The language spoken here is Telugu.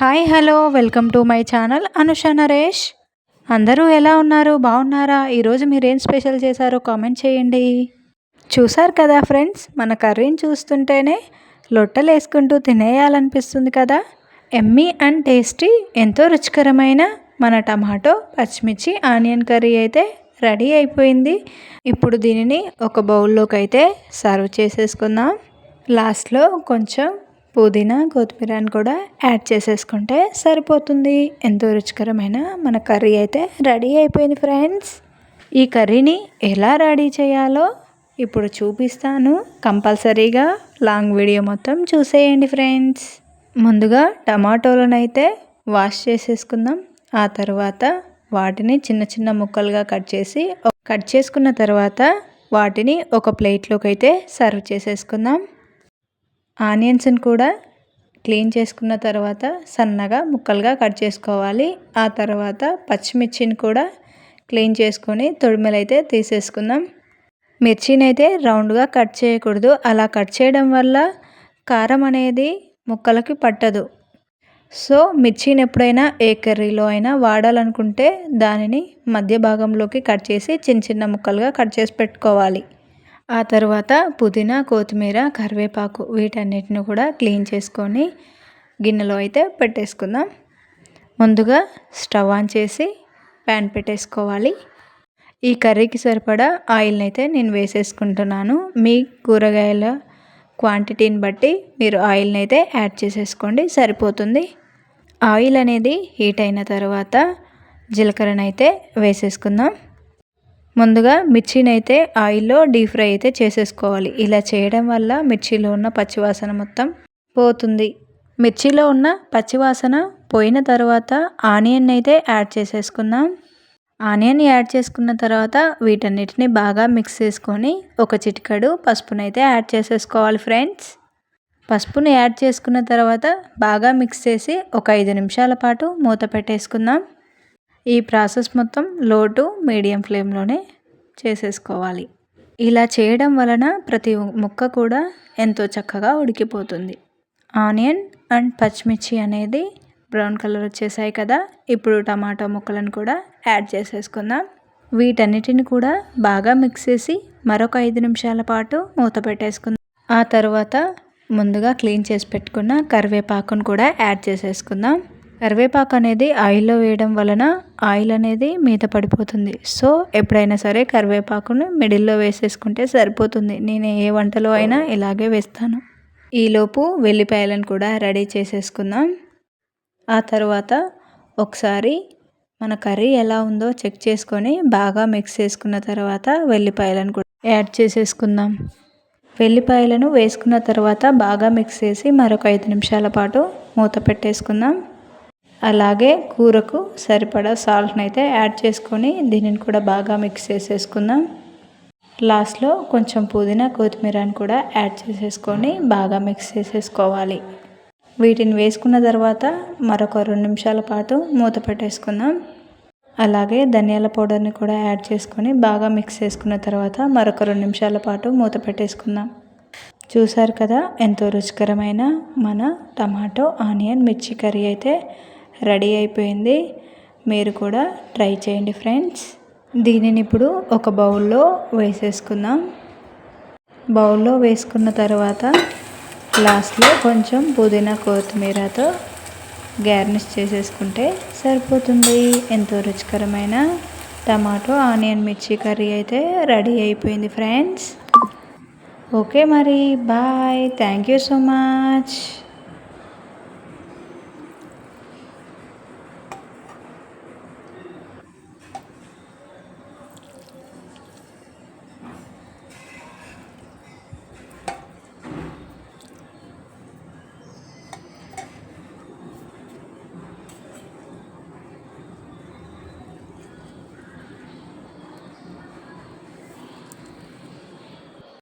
Hi hello welcome to my channel Anusha Naresh. అందరూ ఎలా ఉన్నారు? బాగున్నారా? ఈరోజు మీరు ఏం స్పెషల్ చేశారో కామెంట్ చేయండి. చూసారు కదా ఫ్రెండ్స్ మన కర్రీని చూస్తుంటేనే లొట్టలు వేసుకుంటూ తినేయాలనిపిస్తుంది కదా? ఎమ్మీ అండ్ టేస్టీ ఎంతో రుచికరమైన మన టమాటో పచ్చిమిర్చి ఆనియన్ కర్రీ అయితే రెడీ అయిపోయింది. ఇప్పుడు దీనిని ఒక బౌల్లోకి అయితే సర్వ్ చేసేసుకుందాం. లాస్ట్లో కొంచెం పుదీనా కొత్తిమీరని కూడా యాడ్ చేసేసుకుంటే సరిపోతుంది. ఎంతో రుచికరమైన మన కర్రీ అయితే రెడీ అయిపోయింది ఫ్రెండ్స్. ఈ కర్రీని ఎలా రెడీ చేయాలో ఇప్పుడు చూపిస్తాను. కంపల్సరీగా లాంగ్ వీడియో మొత్తం చూసేయండి ఫ్రెండ్స్. ముందుగా టమాటోలనైతే వాష్ చేసేసుకుందాం. ఆ తర్వాత వాటిని చిన్న చిన్న ముక్కలుగా కట్ చేసి కట్ చేసుకున్న తర్వాత వాటిని ఒక ప్లేట్లోకి అయితే సర్వ్ చేసేసుకుందాం. ఆనియన్స్ని కూడా క్లీన్ చేసుకున్న తర్వాత సన్నగా ముక్కలుగా కట్ చేసుకోవాలి. ఆ తర్వాత పచ్చిమిర్చిని కూడా క్లీన్ చేసుకొని తొడిమెలైతే తీసేసుకుందాం. మిర్చిని అయితే రౌండ్గా కట్ చేయకూడదు. అలా కట్ చేయడం వల్ల కారం అనేది ముక్కలకి పట్టదు. సో మిర్చిని ఎప్పుడైనా ఏ కర్రీలో అయినా వాడాలనుకుంటే దానిని మధ్య భాగంలోకి కట్ చేసి చిన్న చిన్న ముక్కలుగా కట్ చేసి పెట్టుకోవాలి. ఆ తర్వాత పుదీనా కొత్తిమీర కరివేపాకు వీటన్నిటిని కూడా క్లీన్ చేసుకొని గిన్నెలో అయితే పెట్టేసుకుందాం. ముందుగా స్టవ్ ఆన్ చేసి ప్యాన్ పెట్టేసుకోవాలి. ఈ కర్రీకి సరిపడా ఆయిల్ని అయితే నేను వేసేసుకుంటున్నాను. మీ కూరగాయల క్వాంటిటీని బట్టి మీరు ఆయిల్ని అయితే యాడ్ చేసేసుకోండి సరిపోతుంది. ఆయిల్ అనేది హీట్ అయిన తర్వాత జీలకర్రనైతే వేసేసుకుందాం. ముందుగా మిర్చిని అయితే ఆయిల్లో డీప్ ఫ్రై అయితే చేసేసుకోవాలి. ఇలా చేయడం వల్ల మిర్చిలో ఉన్న పచ్చివాసన మొత్తం పోతుంది. మిర్చిలో ఉన్న పచ్చివాసన పోయిన తర్వాత ఆనియన్ అయితే యాడ్ చేసేసుకుందాం. ఆనియన్ యాడ్ చేసుకున్న తర్వాత వీటన్నిటిని బాగా మిక్స్ చేసుకొని ఒక చిటికడు పసుపునైతే యాడ్ చేసేసుకోవాలి ఫ్రెండ్స్. పసుపును యాడ్ చేసుకున్న తర్వాత బాగా మిక్స్ చేసి ఒక ఐదు నిమిషాల పాటు మూత పెట్టేసుకుందాం. ఈ ప్రాసెస్ మొత్తం లో టు మీడియం ఫ్లేమ్లోనే చేసేసుకోవాలి. ఇలా చేయడం వలన ప్రతి ముక్క కూడా ఎంతో చక్కగా ఉడికిపోతుంది. ఆనియన్ అండ్ పచ్చిమిర్చి అనేది బ్రౌన్ కలర్ వచ్చేసాయి కదా ఇప్పుడు టమాటో ముక్కలను కూడా యాడ్ చేసేసుకుందాం. వీటన్నిటిని కూడా బాగా మిక్స్ చేసి మరొక ఐదు నిమిషాల పాటు మూత పెట్టేసుకుందాం. ఆ తర్వాత ముందుగా క్లీన్ చేసి పెట్టుకున్న కరివేపాకును కూడా యాడ్ చేసేసుకుందాం. కరివేపాకు అనేది ఆయిల్లో వేయడం వలన ఆయిల్ అనేది మీద పడిపోతుంది. సో ఎప్పుడైనా సరే కరివేపాకును మిడిల్లో వేసేసుకుంటే సరిపోతుంది. నేను ఏ వంటలో అయినా ఇలాగే వేస్తాను. ఈలోపు వెల్లిపాయలను కూడా రెడీ చేసేసుకుందాం. ఆ తర్వాత ఒకసారి మన కర్రీ ఎలా ఉందో చెక్ చేసుకొని బాగా మిక్స్ చేసుకున్న తర్వాత వెల్లిపాయలను కూడా యాడ్ చేసేసుకుందాం. వెల్లిపాయలను వేసుకున్న తర్వాత బాగా మిక్స్ చేసి మరొక ఐదు నిమిషాల పాటు మూత పెట్టేసుకుందాం. అలాగే కూరకు సరిపడా సాల్ట్ని అయితే యాడ్ చేసుకొని దీనిని కూడా బాగా మిక్స్ చేసేసుకుందాం. లాస్ట్లో కొంచెం పుదీనా కొత్తిమీరని కూడా యాడ్ చేసేసుకొని బాగా మిక్స్ చేసేసుకోవాలి. వీటిని వేసుకున్న తర్వాత మరొక రెండు నిమిషాల పాటు మూత పెట్టేసుకుందాం. అలాగే ధనియాల పౌడర్ని కూడా యాడ్ చేసుకొని బాగా మిక్స్ చేసుకున్న తర్వాత మరొక రెండు నిమిషాల పాటు మూత పెట్టేసుకుందాం. చూసారు కదా ఎంతో రుచికరమైన మన టమాటో ఆనియన్ మిర్చి కర్రీ అయితే రెడీ అయిపోయింది. మీరు కూడా ట్రై చేయండి ఫ్రెండ్స్. దీనిని ఇప్పుడు ఒక బౌల్లో వేసేసుకుందాం. బౌల్లో వేసుకున్న తర్వాత లాస్ట్లో కొంచెం పుదీనా కొత్తిమీరతో గార్నిష్ చేసేసుకుంటే సరిపోతుంది. ఎంతో రుచికరమైన టమాటో ఆనియన్ మిర్చి కర్రీ అయితే రెడీ అయిపోయింది ఫ్రెండ్స్. ఓకే మరి bye. Thank you so much.